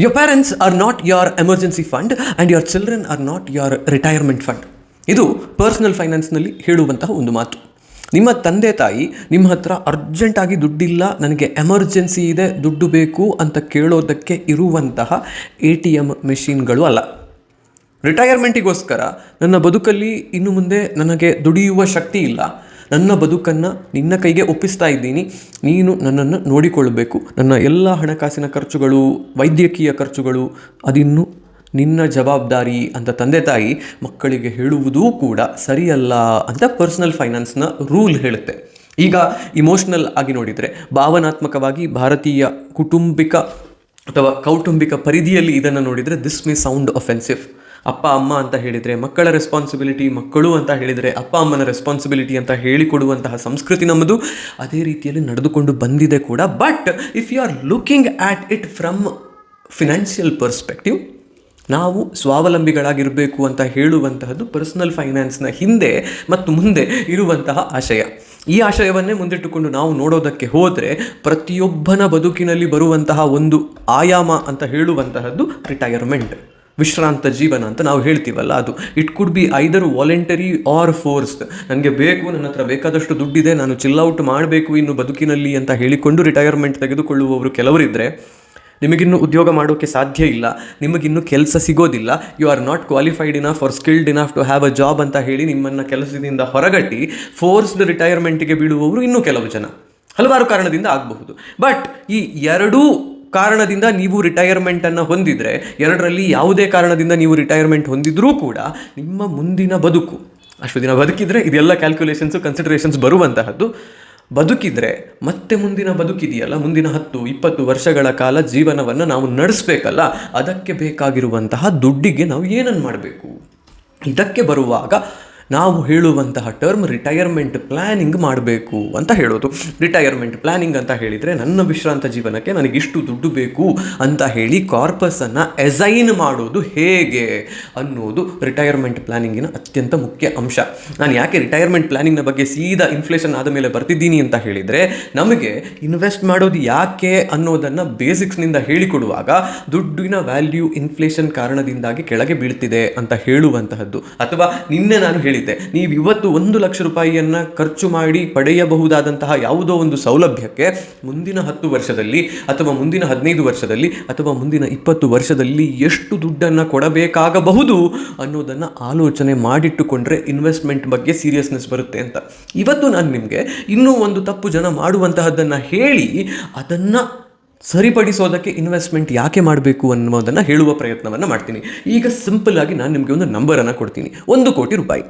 Your parents are not your emergency fund and your children are not your retirement fund ಇದು personal ಫೈನಾನ್ಸ್ನಲ್ಲಿ ಹೇಳುವಂತಹ ಒಂದು ಮಾತು. ನಿಮ್ಮ ತಂದೆ ತಾಯಿ ನಿಮ್ಮ ಹತ್ರ ಅರ್ಜೆಂಟಾಗಿ ದುಡ್ಡಿಲ್ಲ, ನನಗೆ ಎಮರ್ಜೆನ್ಸಿ ಇದೆ, ದುಡ್ಡು ಬೇಕು ಅಂತ ಕೇಳೋದಕ್ಕೆ ಇರುವಂತಹ ಎ ಟಿ ಎಂ ಮೆಷಿನ್ಗಳು ಅಲ್ಲ. ರಿಟೈರ್ಮೆಂಟಿಗೋಸ್ಕರ ನನ್ನ ಬದುಕಲ್ಲಿ ಇನ್ನು ಮುಂದೆ ನನಗೆ ದುಡಿಯುವ ಶಕ್ತಿ ಇಲ್ಲ. ನನ್ನ ಬದುಕನ್ನು ನಿನ್ನ ಕೈಗೆ ಒಪ್ಪಿಸ್ತಾ ಇದ್ದೀನಿ. ನೀನು ನನ್ನನ್ನು ನೋಡಿಕೊಳ್ಳಬೇಕು. ನನ್ನ ಎಲ್ಲ ಹಣಕಾಸಿನ ಖರ್ಚುಗಳು, ವೈದ್ಯಕೀಯ ಖರ್ಚುಗಳು, ಅದಿನ್ನು ನಿನ್ನ ಜವಾಬ್ದಾರಿ ಅಂತ ತಂದೆ ತಾಯಿ ಮಕ್ಕಳಿಗೆ ಹೇಳುವುದೂ ಕೂಡ ಸರಿಯಲ್ಲ ಅಂತ ಪರ್ಸನಲ್ ಫೈನಾನ್ಸ್ನ ರೂಲ್ ಹೇಳುತ್ತೆ. ಈಗ ಇಮೋಷ್ನಲ್ ಆಗಿ ನೋಡಿದರೆ ಭಾವನಾತ್ಮಕವಾಗಿ ಭಾರತೀಯ ಕುಟುಂಬಿಕ ಅಥವಾ ಕೌಟುಂಬಿಕ ಪರಿಧಿಯಲ್ಲಿ ಇದನ್ನು ನೋಡಿದರೆ ದಿಸ್ ಮೇ ಸೌಂಡ್ ಅಫೆನ್ಸಿವ್ ಅಪ್ಪ, ಅಮ್ಮ ಅಂತ ಹೇಳಿದರೆ, ಮಕ್ಕಳ ರೆಸ್ಪಾನ್ಸಿಬಿಲಿಟಿ ಮಕ್ಕಳು ಅಂತ ಹೇಳಿದರೆ, ಅಪ್ಪ, ಅಮ್ಮನ ರೆಸ್ಪಾನ್ಸಿಬಿಲಿಟಿ ಅಂತ ಹೇಳಿಕೊಡುವಂತಹ ಸಂಸ್ಕೃತಿ ನಮ್ಮದು. ಅದೇ ರೀತಿಯಲ್ಲಿ ನಡೆದುಕೊಂಡು ಬಂದಿದೆ ಕೂಡ. But if you are looking at it from financial perspective ನಾವು ಸ್ವಾವಲಂಬಿಗಳಾಗಿರಬೇಕು ಅಂತ ಹೇಳುವಂತಹದ್ದು ಪರ್ಸನಲ್ ಫೈನಾನ್ಸ್ನ ಹಿಂದೆ ಮತ್ತು ಮುಂದೆ ಇರುವಂತಹ ಆಶಯ. ಈ ಆಶಯವನ್ನೇ ಮುಂದಿಟ್ಟುಕೊಂಡು ನಾವು ನೋಡೋದಕ್ಕೆ ಹೋದರೆ ಪ್ರತಿಯೊಬ್ಬನ ಬದುಕಿನಲ್ಲಿ ಬರುವಂತಹ ಒಂದು ಆಯಾಮ ಅಂತ ಹೇಳುವಂತಹದ್ದು ರಿಟೈರ್ಮೆಂಟ್ ವಿಶ್ರಾಂತ ಜೀವನ ಅಂತ ನಾವು ಹೇಳ್ತೀವಲ್ಲ ಅದು. It could be either voluntary or forced ನನಗೆ ಬೇಕು, ನನ್ನ ಹತ್ರ ಬೇಕಾದಷ್ಟು ದುಡ್ಡಿದೆ, ನಾನು ಚಿಲ್ಔಟ್ ಮಾಡಬೇಕು, ಇನ್ನು ಬದುಕಿನಲ್ಲಿ ಅಂತ ಹೇಳಿಕೊಂಡು ರಿಟೈರ್ಮೆಂಟ್ ತೆಗೆದುಕೊಳ್ಳುವವರು ಕೆಲವರಿದ್ದರೆ ನಿಮಗಿನ್ನು ಉದ್ಯೋಗ ಮಾಡೋಕ್ಕೆ ಸಾಧ್ಯ ಇಲ್ಲ, ನಿಮಗಿನ್ನು ಕೆಲಸ ಸಿಗೋದಿಲ್ಲ you are not qualified enough for skilled enough to have a job ಅಂತ ಹೇಳಿ ನಿಮ್ಮನ್ನು ಕೆಲಸದಿಂದ ಹೊರಗಟ್ಟಿ ಫೋರ್ಸ್ಡ್ ರಿಟೈರ್ಮೆಂಟಿಗೆ ಬೀಳುವವರು ಇನ್ನೂ ಕೆಲವು ಜನ. ಹಲವಾರು ಕಾರಣದಿಂದ ಆಗಬಹುದು. ಬಟ್ ಈ ಎರಡೂ ಕಾರಣದಿಂದ ನೀವು ರಿಟೈರ್ಮೆಂಟನ್ನು ಹೊಂದಿದರೆ, ಎರಡರಲ್ಲಿ ಯಾವುದೇ ಕಾರಣದಿಂದ ನೀವು ರಿಟೈರ್ಮೆಂಟ್ ಹೊಂದಿದ್ರೂ ಕೂಡ ನಿಮ್ಮ ಮುಂದಿನ ಬದುಕು ಅಷ್ಟು ದಿನ ಬದುಕಿದ್ರೆ ಇದೆಲ್ಲ ಕ್ಯಾಲ್ಕುಲೇಷನ್ಸು ಕನ್ಸಿಡರೇಷನ್ಸ್ ಬರುವಂತಹದ್ದು. ಬದುಕಿದರೆ ಮತ್ತೆ ಮುಂದಿನ ಬದುಕಿದೆಯಲ್ಲ, ಮುಂದಿನ ಹತ್ತು, ಇಪ್ಪತ್ತು ವರ್ಷಗಳ ಕಾಲ ಜೀವನವನ್ನು ನಾವು ನಡೆಸಬೇಕಲ್ಲ, ಅದಕ್ಕೆ ಬೇಕಾಗಿರುವಂತಹ ದುಡ್ಡಿಗೆ ನಾವು ಏನನ್ನು ಮಾಡಬೇಕು? ಇದಕ್ಕೆ ಬರುವಾಗ ನಾವು ಹೇಳುವಂತಹ ಟರ್ಮ್ ರಿಟೈರ್ಮೆಂಟ್ ಪ್ಲ್ಯಾನಿಂಗ್ ಮಾಡಬೇಕು ಅಂತ ಹೇಳೋದು. ರಿಟೈರ್ಮೆಂಟ್ ಪ್ಲ್ಯಾನಿಂಗ್ ಅಂತ ಹೇಳಿದರೆ ನನ್ನ ವಿಶ್ರಾಂತ ಜೀವನಕ್ಕೆ ನನಗೆ ಇಷ್ಟು ದುಡ್ಡು ಬೇಕು ಅಂತ ಹೇಳಿ ಕಾರ್ಪಸನ್ನು ಎಸೈನ್ ಮಾಡೋದು ಹೇಗೆ ಅನ್ನೋದು ರಿಟೈರ್ಮೆಂಟ್ ಪ್ಲ್ಯಾನಿಂಗಿನ ಅತ್ಯಂತ ಮುಖ್ಯ ಅಂಶ. ನಾನು ಯಾಕೆ ರಿಟೈರ್ಮೆಂಟ್ ಪ್ಲ್ಯಾನಿಂಗ್ನ ಬಗ್ಗೆ ಸೀದಾ ಇನ್ಫ್ಲೇಷನ್ ಆದ ಮೇಲೆ ಬರ್ತಿದ್ದೀನಿ ಅಂತ ಹೇಳಿದರೆ, ನಮಗೆ ಇನ್ವೆಸ್ಟ್ ಮಾಡೋದು ಯಾಕೆ ಅನ್ನೋದನ್ನು ಬೇಸಿಕ್ಸ್ನಿಂದ ಹೇಳಿಕೊಡುವಾಗ ದುಡ್ಡಿನ ವ್ಯಾಲ್ಯೂ ಇನ್ಫ್ಲೇಷನ್ ಕಾರಣದಿಂದಾಗಿ ಕೆಳಗೆ ಬೀಳ್ತಿದೆ ಅಂತ ಹೇಳುವಂತಹದ್ದು. ಅಥವಾ ನಿನ್ನೆ ನಾನು ಹೇಳಿದ್ದೆ. ನೀವು ಇವತ್ತು ಒಂದು ಲಕ್ಷ ರೂಪಾಯಿಯನ್ನು ಖರ್ಚು ಮಾಡಿ ಪಡೆಯಬಹುದಾದಂತಹ ಯಾವುದೋ ಒಂದು ಸೌಲಭ್ಯಕ್ಕೆ ಮುಂದಿನ ಹತ್ತು ವರ್ಷದಲ್ಲಿ ಅಥವಾ ಮುಂದಿನ ಹದಿನೈದು ವರ್ಷದಲ್ಲಿ ಅಥವಾ ಮುಂದಿನ ಇಪ್ಪತ್ತು ವರ್ಷದಲ್ಲಿ ಎಷ್ಟು ದುಡ್ಡನ್ನು ಕೊಡಬೇಕಾಗಬಹುದು ಅನ್ನೋದನ್ನು ಆಲೋಚನೆ ಮಾಡಿಟ್ಟುಕೊಂಡ್ರೆ ಇನ್ವೆಸ್ಟ್ಮೆಂಟ್ ಬಗ್ಗೆ ಸೀರಿಯಸ್ನೆಸ್ ಬರುತ್ತೆ ಅಂತ. ಇವತ್ತು ನಾನು ನಿಮಗೆ ಇನ್ನೂ ಒಂದು ತಪ್ಪು ಜನ ಮಾಡುವಂತಹದ್ದನ್ನು ಹೇಳಿ ಅದನ್ನು ಸರಿಪಡಿಸೋದಕ್ಕೆ ಇನ್ವೆಸ್ಟ್ಮೆಂಟ್ ಯಾಕೆ ಮಾಡಬೇಕು ಅನ್ನೋದನ್ನು ಹೇಳುವ ಪ್ರಯತ್ನವನ್ನು ಮಾಡ್ತೀನಿ. ಈಗ ಸಿಂಪಲ್ ಆಗಿ ನಾನು ನಿಮಗೆ ಒಂದು ನಂಬರನ್ನು ಕೊಡ್ತೀನಿ. ಒಂದು ಕೋಟಿ ರೂಪಾಯಿ.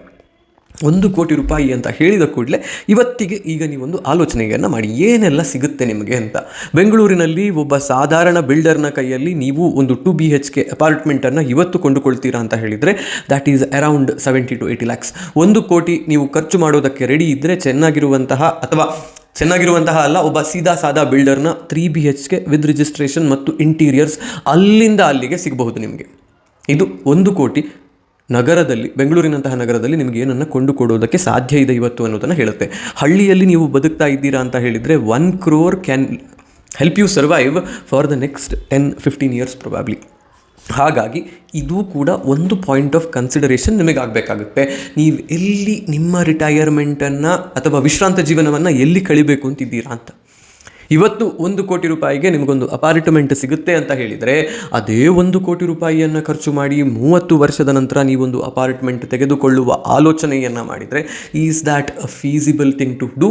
ಒಂದು ಕೋಟಿ ರೂಪಾಯಿ ಅಂತ ಹೇಳಿದ ಕೂಡಲೇ ಇವತ್ತಿಗೆ ಈಗ ನೀವೊಂದು ಆಲೋಚನೆಯನ್ನು ಮಾಡಿ, ಏನೆಲ್ಲ ಸಿಗುತ್ತೆ ನಿಮಗೆ ಅಂತ. ಬೆಂಗಳೂರಿನಲ್ಲಿ ಒಬ್ಬ ಸಾಧಾರಣ ಬಿಲ್ಡರ್ನ ಕೈಯಲ್ಲಿ ನೀವು ಒಂದು ಟು ಬಿ ಎಚ್ ಕೆ ಅಪಾರ್ಟ್ಮೆಂಟನ್ನು ಇವತ್ತು ಕೊಂಡುಕೊಳ್ತೀರಾ ಅಂತ ಹೇಳಿದರೆ that is around seventy to eighty lakhs ಒಂದು ಕೋಟಿ ನೀವು ಖರ್ಚು ಮಾಡೋದಕ್ಕೆ ರೆಡಿ ಇದ್ದರೆ ಚೆನ್ನಾಗಿರುವಂತಹ ಅಥವಾ ಚೆನ್ನಾಗಿರುವಂತಹ ಅಲ್ಲ, ಒಬ್ಬ ಸೀದಾ ಸಾದಾ ಬಿಲ್ಡರ್ನ three B H K with registration ಮತ್ತು ಇಂಟೀರಿಯರ್ಸ್ ಅಲ್ಲಿಂದ ಅಲ್ಲಿಗೆ ಸಿಗಬಹುದು ನಿಮಗೆ. ಇದು ಒಂದು ಕೋಟಿ ನಗರದಲ್ಲಿ, ಬೆಂಗಳೂರಿನಂತಹ ನಗರದಲ್ಲಿ ನಿಮಗೆ ಏನನ್ನು ಕೊಂಡುಕೊಡೋದಕ್ಕೆ ಸಾಧ್ಯ ಇದೆ ಇವತ್ತು ಅನ್ನೋದನ್ನು ಹೇಳುತ್ತೆ. ಹಳ್ಳಿಯಲ್ಲಿ ನೀವು ಬದುಕ್ತಾ ಇದ್ದೀರಾ ಅಂತ ಹೇಳಿದರೆ one crore can help you survive for the next ten fifteen years probably ಹಾಗಾಗಿ ಇದು ಕೂಡ ಒಂದು ಪಾಯಿಂಟ್ ಆಫ್ ಕನ್ಸಿಡರೇಷನ್ ನಿಮಗೆ ಆಗಬೇಕಾಗುತ್ತೆ. ನೀವು ಎಲ್ಲಿ ನಿಮ್ಮ ರಿಟೈರ್ಮೆಂಟನ್ನು ಅಥವಾ ವಿಶ್ರಾಂತ ಜೀವನವನ್ನು ಎಲ್ಲಿ ಕಳಿಬೇಕು ಅಂತಿದ್ದೀರಾ ಅಂತ. ಇವತ್ತು ಒಂದು ಕೋಟಿ ರೂಪಾಯಿಗೆ ನಿಮಗೊಂದು ಅಪಾರ್ಟ್ಮೆಂಟ್ ಸಿಗುತ್ತೆ ಅಂತ ಹೇಳಿದರೆ ಅದೇ ಒಂದು ಕೋಟಿ ರೂಪಾಯಿಯನ್ನು ಖರ್ಚು ಮಾಡಿ ಮೂವತ್ತು ವರ್ಷದ ನಂತರ ನೀವೊಂದು ಅಪಾರ್ಟ್ಮೆಂಟ್ ತೆಗೆದುಕೊಳ್ಳುವ ಆಲೋಚನೆಯನ್ನು ಮಾಡಿದರೆ is that a feasible thing to do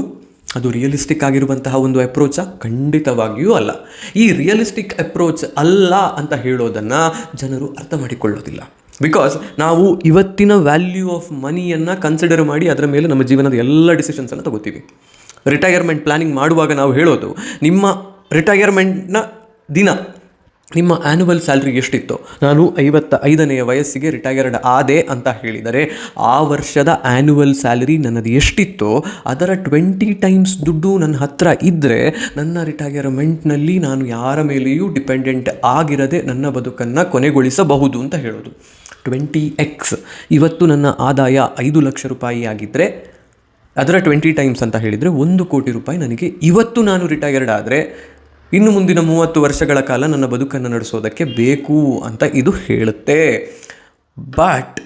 ಅದು ರಿಯಲಿಸ್ಟಿಕ್ ಆಗಿರುವಂತಹ ಒಂದು ಅಪ್ರೋಚ ಖಂಡಿತವಾಗಿಯೂ ಅಲ್ಲ. ಈ ರಿಯಲಿಸ್ಟಿಕ್ ಅಪ್ರೋಚ್ ಅಲ್ಲ ಅಂತ ಹೇಳೋದನ್ನು ಜನರು ಅರ್ಥ ಮಾಡಿಕೊಳ್ಳೋದಿಲ್ಲ. ಬಿಕಾಸ್ ನಾವು ಇವತ್ತಿನ ವ್ಯಾಲ್ಯೂ ಆಫ್ ಮನಿಯನ್ನು ಕನ್ಸಿಡರ್ ಮಾಡಿ ಅದರ ಮೇಲೆ ನಮ್ಮ ಜೀವನದ ಎಲ್ಲ ಡಿಸಿಷನ್ಸನ್ನು ತಗೋತೀವಿ. ರಿಟೈರ್ಮೆಂಟ್ ಪ್ಲಾನಿಂಗ್ ಮಾಡುವಾಗ ನಾವು ಹೇಳೋದು, ನಿಮ್ಮ ರಿಟೈರ್ಮೆಂಟ್ನ ದಿನ, ನಿಮ್ಮ ಆ್ಯನುವಲ್ ಸ್ಯಾಲ್ರಿ ಎಷ್ಟಿತ್ತು? ನಾನು ಐವತ್ತ ಐದನೆಯ ವಯಸ್ಸಿಗೆ ರಿಟೈರ್ಡ್ ಆದೆ ಅಂತ ಹೇಳಿದರೆ, ಆ ವರ್ಷದ ಆ್ಯನುವಲ್ ಸ್ಯಾಲರಿ ನನ್ನದು ಎಷ್ಟಿತ್ತೋ, ಅದರ ಟ್ವೆಂಟಿ ಟೈಮ್ಸ್ ದುಡ್ಡು ನನ್ನ ಹತ್ರ ಇದ್ದರೆ ನನ್ನ ರಿಟೈರ್ಮೆಂಟ್ನಲ್ಲಿ ನಾನು ಯಾರ ಮೇಲೆಯೂ ಡಿಪೆಂಡೆಂಟ್ ಆಗಿರದೆ ನನ್ನ ಬದುಕನ್ನು ಕೊನೆಗೊಳಿಸಬಹುದು ಅಂತ ಹೇಳೋದು. ಟ್ವೆಂಟಿ ಎಕ್ಸ್ ಇವತ್ತು ನನ್ನ ಆದಾಯ ಐದು ಲಕ್ಷ ರೂಪಾಯಿ ಆಗಿದ್ದರೆ ಅದರ ಟ್ವೆಂಟಿ ಟೈಮ್ಸ್ ಅಂತ ಹೇಳಿದರೆ ಒಂದು ಕೋಟಿ ರೂಪಾಯಿ ನನಗೆ ಇವತ್ತು ನಾನು ರಿಟೈರ್ಡ್ ಆದರೆ ಇನ್ನು ಮುಂದಿನ ಮೂವತ್ತು ವರ್ಷಗಳ ಕಾಲ ನನ್ನ ಬದುಕನ್ನು ನಡೆಸೋದಕ್ಕೆ ಬೇಕು ಅಂತ ಇದು ಹೇಳುತ್ತೆ. ಬಟ್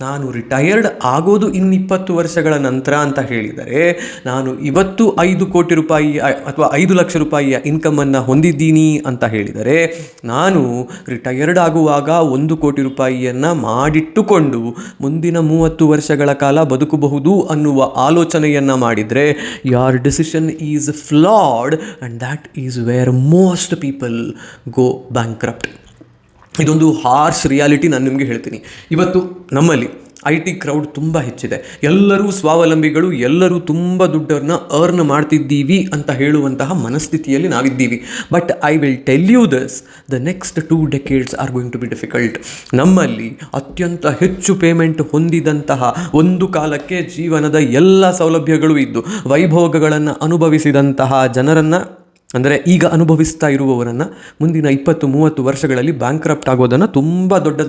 ನಾನು ರಿಟೈರ್ಡ್ ಆಗೋದು ಇನ್ನಿಪ್ಪತ್ತು ವರ್ಷಗಳ ನಂತರ ಅಂತ ಹೇಳಿದರೆ, ನಾನು ಇವತ್ತು ಐದು ಕೋಟಿ ರೂಪಾಯಿ, ಅಥವಾ ಐದು ಲಕ್ಷ ರೂಪಾಯಿಯ ಇನ್ಕಮನ್ನು ಹೊಂದಿದ್ದೀನಿ ಅಂತ ಹೇಳಿದರೆ, ನಾನು ರಿಟೈರ್ಡ್ ಆಗುವಾಗ ಒಂದು ಕೋಟಿ ರೂಪಾಯಿಯನ್ನು ಮಾಡಿಟ್ಟುಕೊಂಡು ಮುಂದಿನ ಮೂವತ್ತು ವರ್ಷಗಳ ಕಾಲ ಬದುಕಬಹುದು ಅನ್ನುವ ಆಲೋಚನೆಯನ್ನು ಮಾಡಿದರೆ your decision is flawed and that is where most people go bankrupt ಇದೊಂದು ಹಾರ್ಶ್ ರಿಯಾಲಿಟಿ ನಾನು ನಿಮಗೆ ಹೇಳ್ತೀನಿ. ಇವತ್ತು ನಮ್ಮಲ್ಲಿ ಐ ಟಿ ಕ್ರೌಡ್ ತುಂಬ ಹೆಚ್ಚಿದೆ. ಎಲ್ಲರೂ ಸ್ವಾವಲಂಬಿಗಳು, ಎಲ್ಲರೂ ತುಂಬ ದುಡ್ಡನ್ನ ಅರ್ನ್ ಮಾಡ್ತಿದ್ದೀವಿ ಅಂತ ಹೇಳುವಂತಹ ಮನಸ್ಥಿತಿಯಲ್ಲಿ ನಾವಿದ್ದೀವಿ. But I will tell you this the next two decades are going to be difficult ನಮ್ಮಲ್ಲಿ ಅತ್ಯಂತ ಹೆಚ್ಚು ಪೇಮೆಂಟ್ ಹೊಂದಿದಂತಹ ಒಂದು ಕಾಲಕ್ಕೆ ಜೀವನದ ಎಲ್ಲ ಸೌಲಭ್ಯಗಳು ಇದ್ದು, ವೈಭೋಗಗಳನ್ನು ಅನುಭವಿಸಿದಂತಹ ಜನರನ್ನು ಅಂದರೆ ಈಗ ಅನುಭವಿಸ್ತಾ ಇರುವವರನ್ನು ಮುಂದಿನ ಇಪ್ಪತ್ತು, ಮೂವತ್ತು ವರ್ಷಗಳಲ್ಲಿ ಬ್ಯಾಂಕ್ರಪ್ಟ್ ಆಗೋದನ್ನು ತುಂಬ ದೊಡ್ಡ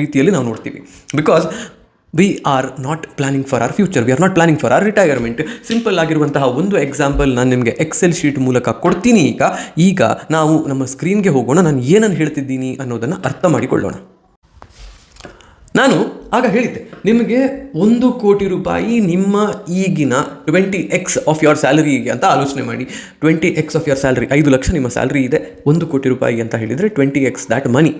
ರೀತಿಯಲ್ಲಿ ನಾವು ನೋಡ್ತೀವಿ. Because we are not planning for our future we are not planning for our retirement simple ಆಗಿರುವಂತಹ ಒಂದು ಎಕ್ಸಾಂಪಲ್ ನಾನು ನಿಮಗೆ ಎಕ್ಸೆಲ್ ಶೀಟ್ ಮೂಲಕ ಕೊಡ್ತೀನಿ ಈಗ. ಈಗ ನಾವು ನಮ್ಮ ಸ್ಕ್ರೀನ್ಗೆ ಹೋಗೋಣ. ನಾನು ಏನನ್ನು ಹೇಳ್ತಿದ್ದೀನಿ ಅನ್ನೋದನ್ನು ಅರ್ಥ ಮಾಡಿಕೊಳ್ಳೋಣ. ನಾನು ಆಗ ಹೇಳಿದ್ದೆ, ನಿಮಗೆ ಒಂದು ಕೋಟಿ ರೂಪಾಯಿ ನಿಮ್ಮ ಈಗಿನ ಟ್ವೆಂಟಿ ಎಕ್ಸ್ ಆಫ್ ಯೋರ್ ಸ್ಯಾಲರಿಗೆ ಅಂತ ಆಲೋಚನೆ ಮಾಡಿ. Twenty X of your salary ಐದು ಲಕ್ಷ ನಿಮ್ಮ ಸ್ಯಾಲ್ರಿ ಇದೆ, ಒಂದು ಕೋಟಿ ರೂಪಾಯಿ ಅಂತ ಹೇಳಿದರೆ ಟ್ವೆಂಟಿ ಎಕ್ಸ್ ದ್ಯಾಟ್ ಮನಿ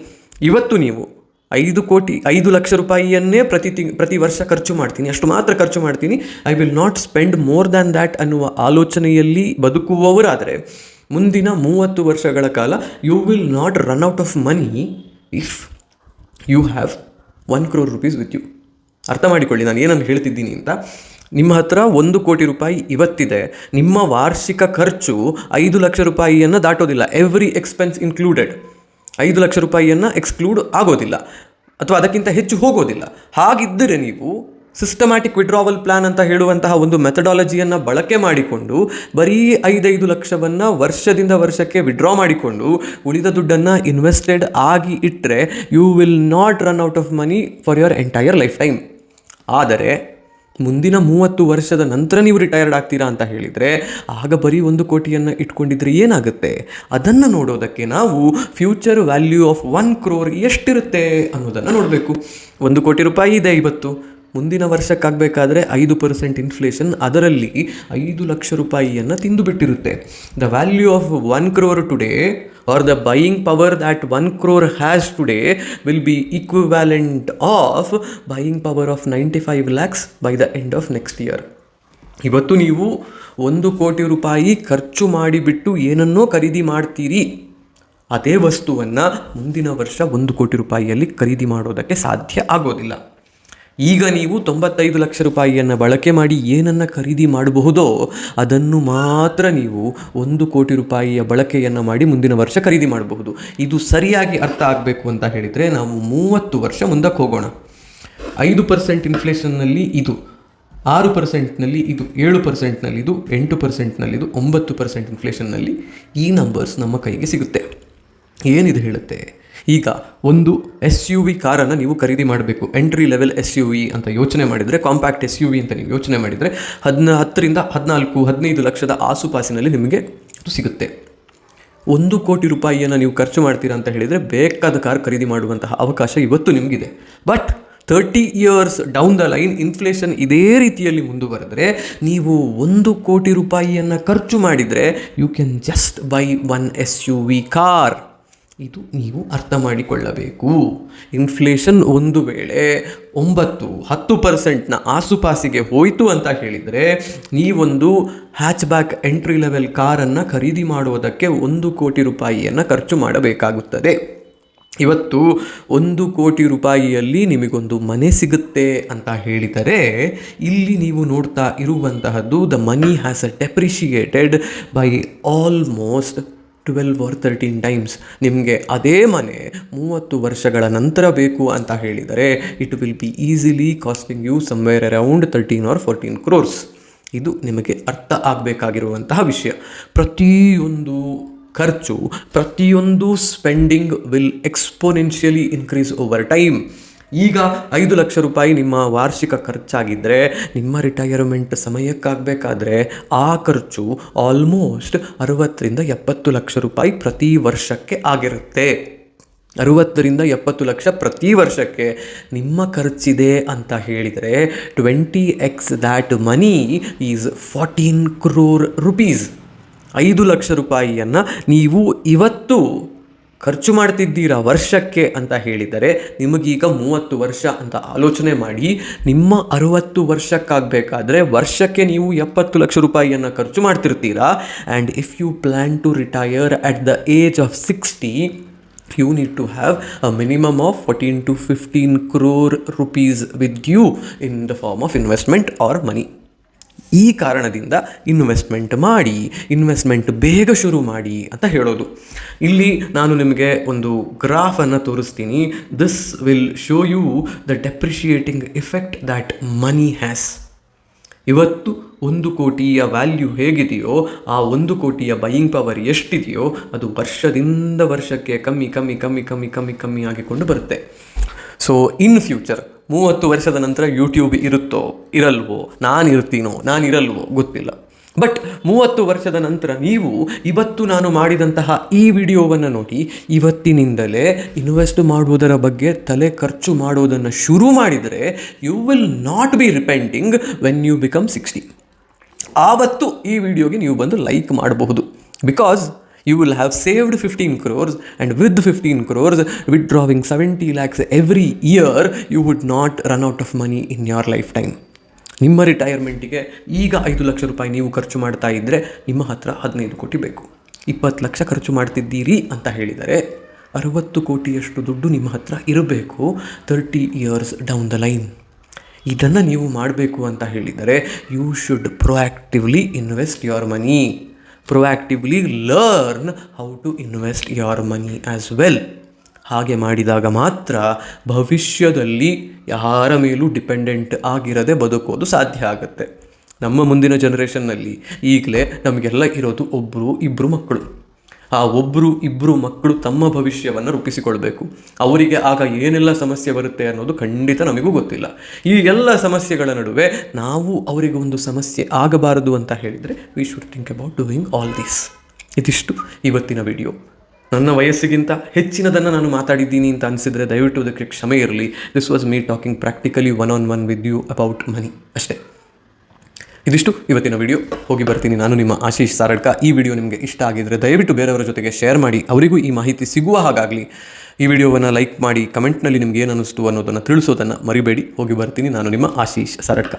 ಇವತ್ತು ನೀವು ಐದು ಕೋಟಿ, ಐದು ಲಕ್ಷ ರೂಪಾಯಿಯನ್ನೇ ಪ್ರತಿ ತಿಂಗ್ ಪ್ರತಿ ವರ್ಷ ಖರ್ಚು ಮಾಡ್ತೀನಿ, ಅಷ್ಟು ಮಾತ್ರ ಖರ್ಚು ಮಾಡ್ತೀನಿ. I will not spend more than that ಅನ್ನುವ ಆಲೋಚನೆಯಲ್ಲಿ ಬದುಕುವವರಾದರೆ, ಮುಂದಿನ ಮೂವತ್ತು ವರ್ಷಗಳ ಕಾಲ you will not run out of money if you have one crore rupees with you ಅರ್ಥ ಮಾಡಿಕೊಳ್ಳಿ, ನಾನು ಏನನ್ನು ಹೇಳ್ತಿದ್ದೀನಿ ಅಂತ. ನಿಮ್ಮ ಹತ್ರ ಒಂದು ಕೋಟಿ ರೂಪಾಯಿ ಇವತ್ತಿದೆ. ನಿಮ್ಮ ವಾರ್ಷಿಕ ಖರ್ಚು ಐದು ಲಕ್ಷ ರೂಪಾಯಿಯನ್ನು ದಾಟೋದಿಲ್ಲ. ಎವ್ರಿ ಎಕ್ಸ್ಪೆನ್ಸ್ ಇನ್ಕ್ಲೂಡೆಡ್ ಐದು ಲಕ್ಷ ರೂಪಾಯಿಯನ್ನು ಎಕ್ಸ್ಕ್ಲೂಡ್ ಆಗೋದಿಲ್ಲ. ಅಥವಾ ಅದಕ್ಕಿಂತ ಹೆಚ್ಚು ಹೋಗೋದಿಲ್ಲ. ಹಾಗಿದ್ದರೆ ನೀವು ಸಿಸ್ಟಮ್ಯಾಟಿಕ್ ವಿಡ್ರಾವಲ್ ಪ್ಲಾನ್ ಅಂತ ಹೇಳುವಂತಹ ಒಂದು ಮೆಥಡಾಲಜಿಯನ್ನು ಬಳಕೆ ಮಾಡಿಕೊಂಡು, ಬರೀ ಐದೈದು ಲಕ್ಷವನ್ನು ವರ್ಷದಿಂದ ವರ್ಷಕ್ಕೆ ವಿಡ್ರಾ ಮಾಡಿಕೊಂಡು, ಉಳಿದ ದುಡ್ಡನ್ನು ಇನ್ವೆಸ್ಟೆಡ್ ಆಗಿ ಇಟ್ಟರೆ you will not run out of money for your entire life time ಆದರೆ, ಮುಂದಿನ ಮೂವತ್ತು ವರ್ಷದ ನಂತರ ನೀವು ರಿಟೈರ್ಡ್ ಆಗ್ತೀರಾ ಅಂತ ಹೇಳಿದರೆ, ಆಗ ಬರೀ ಒಂದು ಕೋಟಿಯನ್ನು ಇಟ್ಕೊಂಡಿದ್ರೆ ಏನಾಗುತ್ತೆ? ಅದನ್ನು ನೋಡೋದಕ್ಕೆ ನಾವು future value of one crore ಎಷ್ಟಿರುತ್ತೆ ಅನ್ನೋದನ್ನು ನೋಡಬೇಕು. ಒಂದು ಕೋಟಿ ರೂಪಾಯಿ ಇದೆ ಇವತ್ತು ಮುಂದಿನ ವರ್ಷಕ್ಕಾಗಬೇಕಾದ್ರೆ ಐದು ಪರ್ಸೆಂಟ್ ಇನ್ಫ್ಲೇಷನ್ ಅದರಲ್ಲಿ ಐದು ಲಕ್ಷ ರೂಪಾಯಿಯನ್ನು ತಿಂದು ಬಿಟ್ಟಿರುತ್ತೆ the value of one crore today or the buying power that one crore has today will be equivalent of buying power of ninety five lakhs by the end of next year ಇವತ್ತು ನೀವು ಒಂದು ಕೋಟಿ ರೂಪಾಯಿ ಖರ್ಚು ಮಾಡಿಬಿಟ್ಟು ಏನನ್ನೋ ಖರೀದಿ ಮಾಡ್ತೀರಿ, ಅದೇ ವಸ್ತುವನ್ನು ಮುಂದಿನ ವರ್ಷ ಒಂದು ಕೋಟಿ ರೂಪಾಯಿಯಲ್ಲಿ ಖರೀದಿ ಮಾಡೋದಕ್ಕೆ ಸಾಧ್ಯ ಆಗೋದಿಲ್ಲ. ಈಗ ನೀವು ತೊಂಬತ್ತೈದು ಲಕ್ಷ ರೂಪಾಯಿಯನ್ನು ಬಳಕೆ ಮಾಡಿ ಏನನ್ನು ಖರೀದಿ ಮಾಡಬಹುದೋ ಅದನ್ನು ಮಾತ್ರ ನೀವು ಒಂದು ಕೋಟಿ ರೂಪಾಯಿಯ ಬಳಕೆಯನ್ನು ಮಾಡಿ ಮುಂದಿನ ವರ್ಷ ಖರೀದಿ ಮಾಡಬಹುದು. ಇದು ಸರಿಯಾಗಿ ಅರ್ಥ ಆಗಬೇಕು ಅಂತ ಹೇಳಿದರೆ ನಾವು ಮೂವತ್ತು ವರ್ಷ ಮುಂದಕ್ಕೆ ಹೋಗೋಣ. ಐದು ಪರ್ಸೆಂಟ್ ಇನ್ಫ್ಲೇಷನ್ನಲ್ಲಿ ಇದು, ಆರು ಪರ್ಸೆಂಟ್ನಲ್ಲಿ ಇದು, ಏಳು ಪರ್ಸೆಂಟ್ನಲ್ಲಿ ಇದು, ಎಂಟು ಪರ್ಸೆಂಟ್ನಲ್ಲಿ ಇದು, ಒಂಬತ್ತು ಪರ್ಸೆಂಟ್ ಇನ್ಫ್ಲೇಷನ್ನಲ್ಲಿ ಈ ನಂಬರ್ಸ್ ನಮ್ಮ ಕೈಗೆ ಸಿಗುತ್ತೆ. ಏನಿದು ಹೇಳುತ್ತೆ? ಈಗ ಒಂದು ಎಸ್ ಯು ವಿ ಕಾರನ್ನು ನೀವು ಖರೀದಿ ಮಾಡಬೇಕು. Entry level S U V ಅಂತ ಯೋಚನೆ ಮಾಡಿದರೆ ಕಾಂಪ್ಯಾಕ್ಟ್ ಎಸ್ ಯು ವಿ ಅಂತ ನೀವು ಯೋಚನೆ ಮಾಡಿದರೆ, ಹದಿನ, ಹತ್ತರಿಂದ ಹದಿನಾಲ್ಕು, ಹದಿನೈದು ಲಕ್ಷದ ಆಸುಪಾಸಿನಲ್ಲಿ ನಿಮಗೆ ಸಿಗುತ್ತೆ. ಒಂದು ಕೋಟಿ ರೂಪಾಯಿಯನ್ನು ನೀವು ಖರ್ಚು ಮಾಡ್ತೀರಾ ಅಂತ ಹೇಳಿದರೆ ಬೇಕಾದ ಕಾರ್ ಖರೀದಿ ಮಾಡುವಂತಹ ಅವಕಾಶ ಇವತ್ತು ನಿಮಗಿದೆ. But thirty years down the line inflation ಇದೇ ರೀತಿಯಲ್ಲಿ ಮುಂದುವರೆದರೆ, ನೀವು ಒಂದು ಕೋಟಿ ರೂಪಾಯಿಯನ್ನು ಖರ್ಚು ಮಾಡಿದರೆ you can just buy one S U V car ಇದು ನೀವು ಅರ್ಥ ಮಾಡಿಕೊಳ್ಳಬೇಕು. ಇನ್ಫ್ಲೇಷನ್ ಒಂದು ವೇಳೆ ಒಂಬತ್ತು, ಹತ್ತು ಪರ್ಸೆಂಟ್ನ ಆಸುಪಾಸಿಗೆ ಹೋಯಿತು ಅಂತ ಹೇಳಿದರೆ ನೀವೊಂದು ಹ್ಯಾಚ್ ಬ್ಯಾಕ್ ಎಂಟ್ರಿ ಲೆವೆಲ್ ಕಾರನ್ನು ಖರೀದಿ ಮಾಡುವುದಕ್ಕೆ ಒಂದು ಕೋಟಿ ರೂಪಾಯಿಯನ್ನು ಖರ್ಚು ಮಾಡಬೇಕಾಗುತ್ತದೆ. ಇವತ್ತು ಒಂದು ಕೋಟಿ ರೂಪಾಯಿಯಲ್ಲಿ ನಿಮಗೊಂದು ಮನೆ ಸಿಗುತ್ತೆ ಅಂತ ಹೇಳಿದರೆ ಇಲ್ಲಿ ನೀವು ನೋಡ್ತಾ ಇರುವಂತಹದ್ದು the money has depreciated by almost twelve or thirteen times ನಿಮಗೆ ಅದೇ ಮನೆ ಮೂವತ್ತು ವರ್ಷಗಳ ನಂತರ ಬೇಕು ಅಂತ ಹೇಳಿದರೆ it will be easily costing you somewhere around thirteen or fourteen crores ಇದು ನಿಮಗೆ ಅರ್ಥ ಆಗಬೇಕಾಗಿರುವಂತಹ ವಿಷಯ. ಪ್ರತಿಯೊಂದು ಖರ್ಚು, ಪ್ರತಿಯೊಂದು spending will exponentially increase over time ಈಗ ಐದು ಲಕ್ಷ ರೂಪಾಯಿ ನಿಮ್ಮ ವಾರ್ಷಿಕ ಖರ್ಚಾಗಿದ್ದರೆ ನಿಮ್ಮ ರಿಟೈರ್ಮೆಂಟ್ ಸಮಯಕ್ಕಾಗಬೇಕಾದ್ರೆ ಆ ಖರ್ಚು ಆಲ್ಮೋಸ್ಟ್ ಅರವತ್ತರಿಂದ ಎಪ್ಪತ್ತು ಲಕ್ಷ ರೂಪಾಯಿ ಪ್ರತಿ ವರ್ಷಕ್ಕೆ ಆಗಿರುತ್ತೆ. ಅರುವತ್ತರಿಂದ ಎಪ್ಪತ್ತು ಲಕ್ಷ ಪ್ರತಿ ವರ್ಷಕ್ಕೆ ನಿಮ್ಮ ಖರ್ಚಿದೆ ಅಂತ ಹೇಳಿದರೆ twenty X that money is fourteen crore rupees ಐದು ಲಕ್ಷ ರೂಪಾಯಿಯನ್ನು ನೀವು ಇವತ್ತು ಖರ್ಚು ಮಾಡ್ತಿದ್ದೀರಾ ವರ್ಷಕ್ಕೆ ಅಂತ ಹೇಳಿದರೆ ನಿಮಗೀಗ ಮೂವತ್ತು ವರ್ಷ ಅಂತ ಆಲೋಚನೆ ಮಾಡಿ, ನಿಮ್ಮ ಅರುವತ್ತು ವರ್ಷಕ್ಕಾಗಬೇಕಾದ್ರೆ ವರ್ಷಕ್ಕೆ ನೀವು ಎಪ್ಪತ್ತು ಲಕ್ಷ ರೂಪಾಯಿಯನ್ನು ಖರ್ಚು ಮಾಡ್ತಿರ್ತೀರಾ? And if you plan to retire at the age of sixty you need to have a minimum of 14 to 15 crore rupees with you in the form of investment or money. ಈ ಕಾರಣದಿಂದ ಇನ್ವೆಸ್ಟ್ಮೆಂಟ್ ಮಾಡಿ investment ಬೇಗ ಶುರು ಮಾಡಿ ಅಂತ ಹೇಳೋದು. ಇಲ್ಲಿ ನಾನು ನಿಮಗೆ ಒಂದು ಗ್ರಾಫನ್ನು ತೋರಿಸ್ತೀನಿ. This will show you the depreciating effect that money has ಇವತ್ತು ಒಂದು ಕೋಟಿಯ ವ್ಯಾಲ್ಯೂ ಹೇಗಿದೆಯೋ, ಆ ಒಂದು ಕೋಟಿಯ ಬೈಯಿಂಗ್ ಪವರ್ ಎಷ್ಟಿದೆಯೋ, ಅದು ವರ್ಷದಿಂದ ವರ್ಷಕ್ಕೆ ಕಮ್ಮಿ ಕಮ್ಮಿ ಕಮ್ಮಿ ಕಮ್ಮಿ ಕಮ್ಮಿ ಕಮ್ಮಿ ಆಗಿಕೊಂಡು ಬರುತ್ತೆ. ಸೊ ಇನ್ ಫ್ಯೂಚರ್ ಮೂವತ್ತು ವರ್ಷದ ನಂತರ ಯೂಟ್ಯೂಬ್ ಇರುತ್ತೋ, ಇರಲ್ವೋ ನಾನು ಇರ್ತೀನೋ ನಾನು ಇರಲ್ವೋ ಗೊತ್ತಿಲ್ಲ. ಬಟ್ ಮೂವತ್ತು ವರ್ಷದ ನಂತರ ನೀವು ಇವತ್ತು ನಾನು ಮಾಡಿದಂತಹ ಈ ವಿಡಿಯೋವನ್ನು ನೋಡಿ, ಇವತ್ತಿನಿಂದಲೇ ಇನ್ವೆಸ್ಟ್ ಮಾಡುವುದರ ಬಗ್ಗೆ ತಲೆ ಖರ್ಚು ಮಾಡುವುದನ್ನು ಶುರು ಮಾಡಿದರೆ you will not be repenting when you become sixty ಆವತ್ತು ಈ ವಿಡಿಯೋಗೆ ನೀವು ಬಂದು ಲೈಕ್ ಮಾಡಬಹುದು. Because you will have saved fifteen crores and with fifteen crores withdrawing seventy lakhs every year you would not run out of money in your lifetime ನಿಮ್ಮ ರಿಟೈರ್ಮೆಂಟಿಗೆ ಈಗ ಐದು ಲಕ್ಷ ರೂಪಾಯಿ ನೀವು ಖರ್ಚು ಮಾಡ್ತಾ ಇದ್ದರೆ ನಿಮ್ಮ ಹತ್ರ ಹದಿನೈದು ಕೋಟಿ ಬೇಕು. ಇಪ್ಪತ್ತು ಲಕ್ಷ ಖರ್ಚು ಮಾಡ್ತಿದ್ದೀರಿ ಅಂತ ಹೇಳಿದರೆ ಅರುವತ್ತು ಕೋಟಿಯಷ್ಟು ದುಡ್ಡು ನಿಮ್ಮ ಹತ್ರ ಇರಬೇಕು thirty years down the line ಇದನ್ನು ನೀವು ಮಾಡಬೇಕು ಅಂತ ಹೇಳಿದರೆ you should proactively invest your money proactively learn how to invest your money as well ಹಾಗೆ ಮಾಡಿದಾಗ ಮಾತ್ರ ಭವಿಷ್ಯದಲ್ಲಿ ಯಾರ ಮೇಲೂ ಡಿಪೆಂಡೆಂಟ್ ಆಗಿರದೆ ಬದುಕೋದು ಸಾಧ್ಯ ಆಗುತ್ತೆ. ನಮ್ಮ ಮುಂದಿನ ಜನ್ರೇಷನ್ನಲ್ಲಿ ಈಗಲೇ ನಮಗೆಲ್ಲ ಇರೋದು ಒಬ್ಬರು ಇಬ್ಬರು ಮಕ್ಕಳು. ಆ ಒಬ್ಬರು ಇಬ್ಬರು ಮಕ್ಕಳು ತಮ್ಮ ಭವಿಷ್ಯವನ್ನು ರೂಪಿಸಿಕೊಳ್ಬೇಕು. ಅವರಿಗೆ ಆಗ ಏನೆಲ್ಲ ಸಮಸ್ಯೆ ಬರುತ್ತೆ ಅನ್ನೋದು ಖಂಡಿತ ನಮಗೂ ಗೊತ್ತಿಲ್ಲ. ಈ ಎಲ್ಲ ಸಮಸ್ಯೆಗಳ ನಡುವೆ ನಾವು ಅವರಿಗೆ ಒಂದು ಸಮಸ್ಯೆ ಆಗಬಾರದು ಅಂತ ಹೇಳಿದರೆ we should think about doing all this ಇದಿಷ್ಟು ಇವತ್ತಿನ ವಿಡಿಯೋ ನನ್ನ ವಯಸ್ಸಿಗಿಂತ ಹೆಚ್ಚಿನದನ್ನು ನಾನು ಮಾತಾಡಿದ್ದೀನಿ ಅಂತ ಅನಿಸಿದರೆ ದಯವಿಟ್ಟು ಅದಕ್ಕೆ ಕ್ಷಮೆ ಇರಲಿ. This was me talking practically one on one with you about money ಅಷ್ಟೇ. ಇದಿಷ್ಟು ಇವತ್ತಿನ ವಿಡಿಯೋ. ಹೋಗಿ ಬರ್ತೀನಿ ನಾನು ನಿಮ್ಮ ಆಶೀಶ್ ಸಾರಡ್ಕ. ಈ ವಿಡಿಯೋ ನಿಮಗೆ ಇಷ್ಟ ಆಗಿದ್ದರೆ ದಯವಿಟ್ಟು ಬೇರೆಯವರ ಜೊತೆಗೆ ಶೇರ್ ಮಾಡಿ. ಅವರಿಗೂ ಈ ಮಾಹಿತಿ ಸಿಗುವ ಹಾಗಾಗಲಿ. ಈ ವಿಡಿಯೋವನ್ನು ಲೈಕ್ ಮಾಡಿ, ಕಮೆಂಟ್ನಲ್ಲಿ ನಿಮ್ಗೆ ಏನು ಅನ್ನಿಸ್ತು ಅನ್ನೋದನ್ನು ತಿಳಿಸೋದನ್ನು ಮರಿಬೇಡಿ. ಹೋಗಿ ಬರ್ತೀನಿ ನಾನು ನಿಮ್ಮ ಆಶೀಶ್ ಸಾರಡ್ಕ.